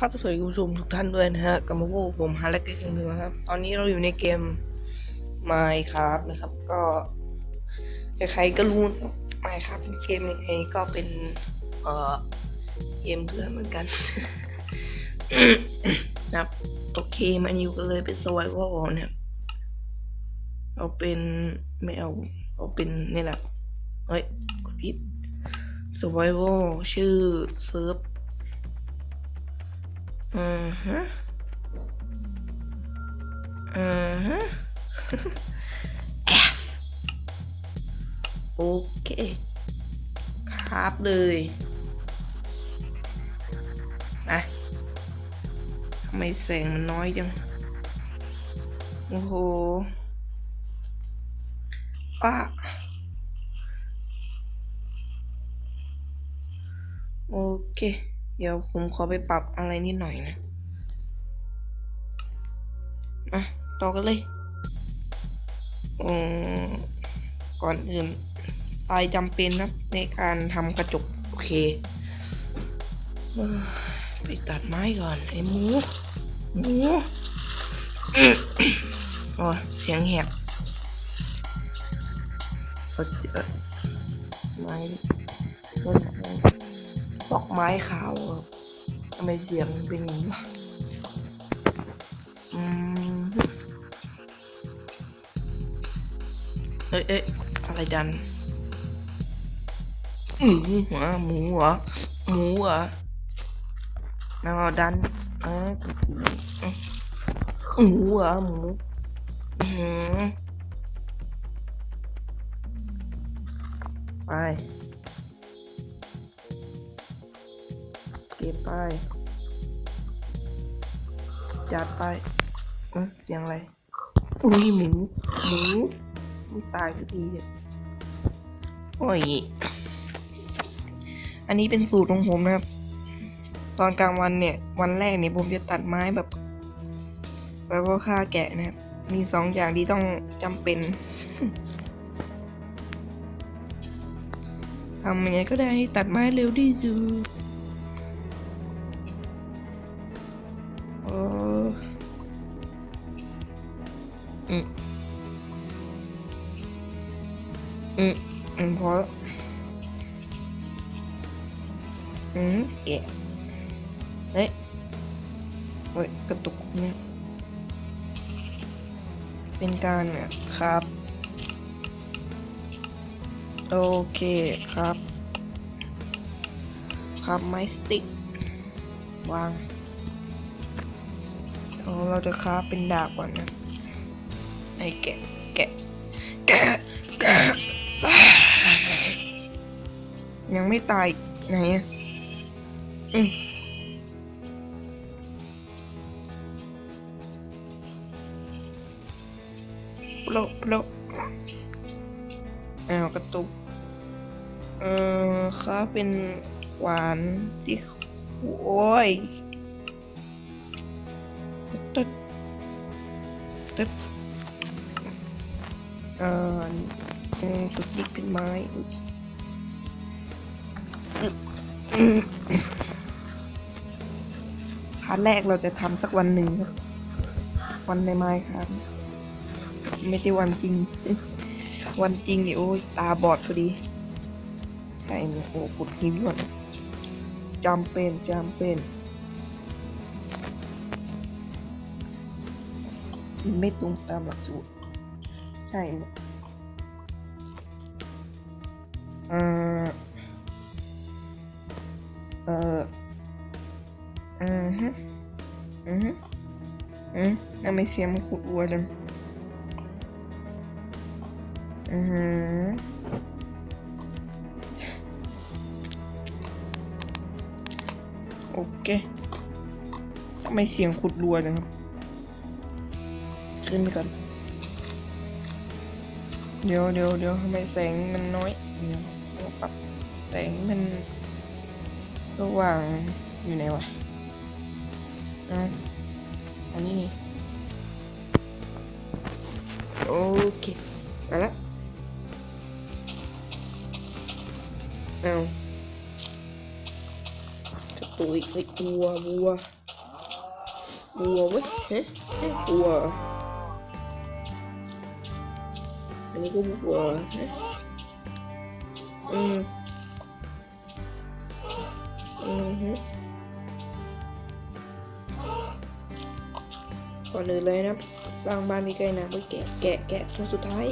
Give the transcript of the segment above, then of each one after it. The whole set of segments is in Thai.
เอาละครับสวัสดีคุณผู้ชมทุกท่านด้วยนะฮะกับมาโวผมฮาร์เลกหนึ่งนะครับ ตอนนี้เราอยู่ในเกม Minecraft นะครับ ก็ใครๆก็รู้นะครับ Minecraft เป็นเกมยังไงก็เป็นเอ่อเกมเพื่อนเหมือนกันนะครับโอเคมันอยู่กันเลยเป็น survival เนี่ยเอาเป็นไม่เอาเอาเป็นนี่แหละเฮ้ยกดผิด survival ชื่อเซิร์ฟ อือฮะอือฮะ S โอเค ครับเลยไปทำไมแสงมันน้อยจัง โอ้โหอะโอเค เดี๋ยวผมขอไปปรับอะไรนิดหน่อยนะอะต่อกันเลยอืมก่อนอื่นทรายจำเป็นนะในการทำกระจก โอเค ไปตัดไม้ก่อน ไอ้หมูหมูโอ้เสียงแหบเอาเจอไม้ต้นไม้ ดอกไม้ขาวอะทำไมเสียงเป็นอย่างนี้วะอืมเอ้ยเอ้ยอะไรดันอือหัวหมูเหรอหมูเหรอเอาดันเอ้ยหมูเหรอหมูอือหือไป เก็บไปจัดไปอะเสียงอะไรอุ้ยหมูหมูไม่ตายสักทีเนี่ยโอ้ย อันนี้เป็นสูตรของผมนะครับ ตอนกลางวันเนี่ย วันแรกเนี่ยผมจะตัดไม้แบบ แล้วก็ฆ่าแกะนะครับ มีสองอย่างที่ต้องจำเป็นทำยังไงก็ได้ให้ตัดไม้เร็วที่สุด อืมอืมพอแล้วอืมแกะเฮ้ยเฮ้ยกระตุกเนี่ยเป็นการเนี่ยครับ โอเคครับ ครับไม้สติ๊กวางเอาเราจะค้าฟเป็นดาบก่อนนะไอ้แกะ ยังไม่ตายไหนอะอืมโปรโปรอ้าวกระตุก เอ่อค้าเป็นหวานที่โอ้ยตึ๊ดตึ๊ดตึ๊ดเอ่อเอ่อฝึกดิกเป็นไม้ พาร์ทแรกเราจะทำสักวันหนึ่งครับวันในไม้ครับ ไม่ใช่วันจริง วันจริงนี่โอ้ยตาบอดพอดี ใช่เนี่ยโอ้ขุดหินก่อนจำเป็นจำเป็น ไม่ตรงตามหลักสูตร ใช่เนี่ยออ อออือฮึอือฮึอืมทำไมเสียงมันขุดวัวดังอือฮึโอเคทำไมเสียงขุดรัวนะครับ ขึ้นไปก่อน เดี๋ยวเดี๋ยวเดี๋ยวทำไมแสงมันน้อย เดี๋ยวเราปรับแสงมัน สว่างอยู่ไหนวะอะอันนี้นี่โอเคมาละเอากระตุตุยเฮ้ยวัววัววัวเว้ยเฮ้ยเฮ้ยวัวอันนี้ก็วัวเฮ้ยอืม อืมฮึก่อนอื่นเลยนะ สร้างบ้านที่ใกล้น้ำเพื่อแกะแกะแกะตัวสุดท้าย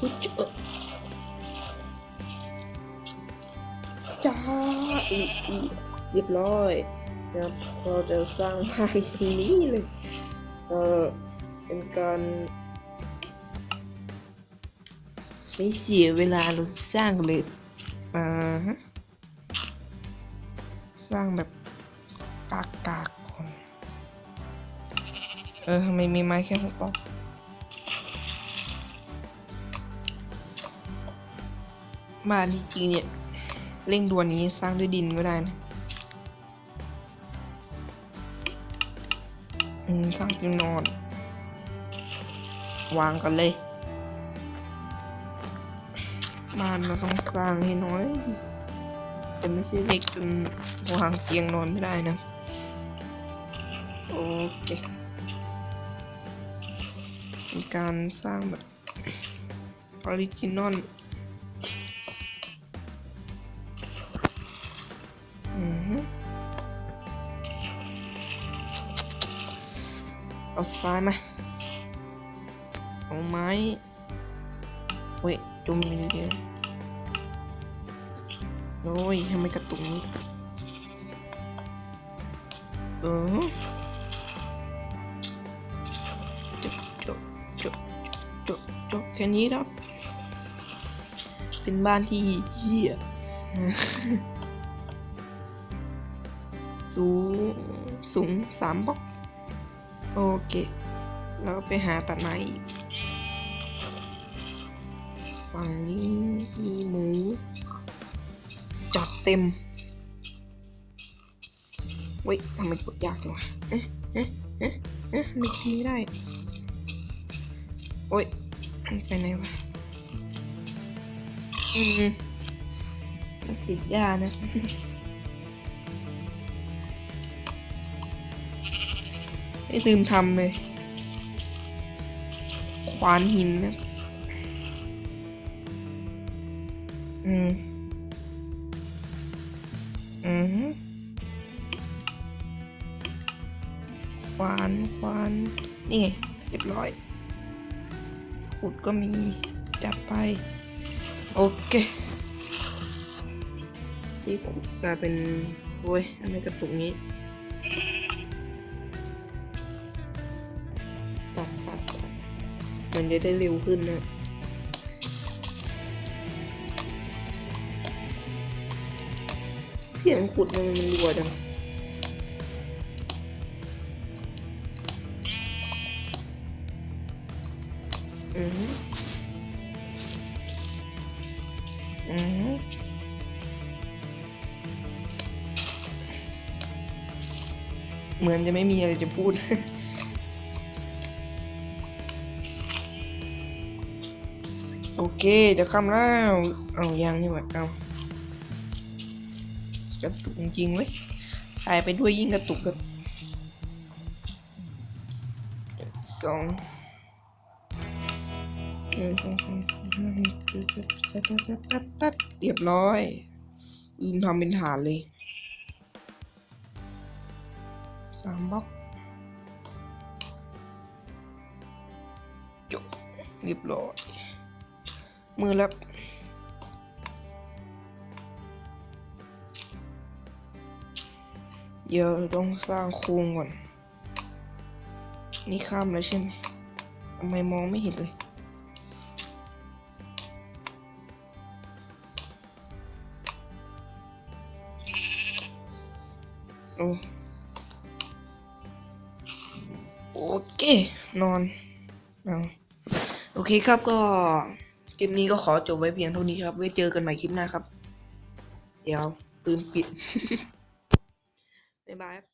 อุ๊ยเจอจ้าอีอีเรียบร้อยนะเราจะสร้างบ้านตรงนี้เลย เออเป็นการไม่เสียเวลาเลยสร้างเลยอ่าฮะ ร้างแบบกากกากก่อนเออทำไมมีไม้แค่หกปอกบ้านที่จริงเนี่ยเร่งด่วนนี้สร้างด้วยดินก็ได้นะอืมสร้างเตียงนอน วางกันเลย บ้านเราต้องสร้างให้น้อย แต่ไม่ใช่เล็กจนวางเตียงนอนไม่ได้นะ โอเคมีการสร้างแบบออริจินอลเอาซ้ายมาเอาไม้เฮ้ยจุ่มอยู่เดีย โอ้ยทำไมกระตุกนี้เออจบจบจบจบจบแค่นี้ครับ เป็นบ้านที่เหี้ยสูงสูงสามบล็อก โอเค แล้วไปหาตัดไม้ฝั่งนี้มีหมู จัดเต็มเว้ยทำไมกดยากจังวะเอ๊ะเอ๊ะเอ๊ะเอ๊ะไม่ทีไม่ได้โอ้ยไปไหนวะอืมติดยานะไม่ลืมทำเลยควานหินนะ อืม อืมควานควานนี่ เรียบร้อย ขุดก็มี จับไป โอเคที่ขุดกลายเป็น โอ้ยทำไมกระตุกนี้ ตัดตัดตัดมันจะได้เร็วขึ้นนะ สียงขุดมันมันรัวจังอืมอืมเหมือนจะไม่มีอะไรจะพูดโอเค จะคำแล้ว เอายังนี่หว่าเอา กระตุกจริงเว้ยถ่ายไปด้วยยิ่งกระตุกแบบสองเรียบร้อยลืมทำเป็นฐานเลยสามบล็อกจบเรียบร้อยมือแล้ว เดี๋ยวต้องสร้างโครงก่อน นี่ข้ามแล้วใช่ไหมทำไมมองไม่เห็นเลย โอ้โอเค นอนเอาโอเคครับก็คลิปนี้ก็ขอจบไว้เพียงเท่านี้ครับ ไว้เจอกันใหม่คลิปหน้าครับ เดี๋ยวปืนปิด bye.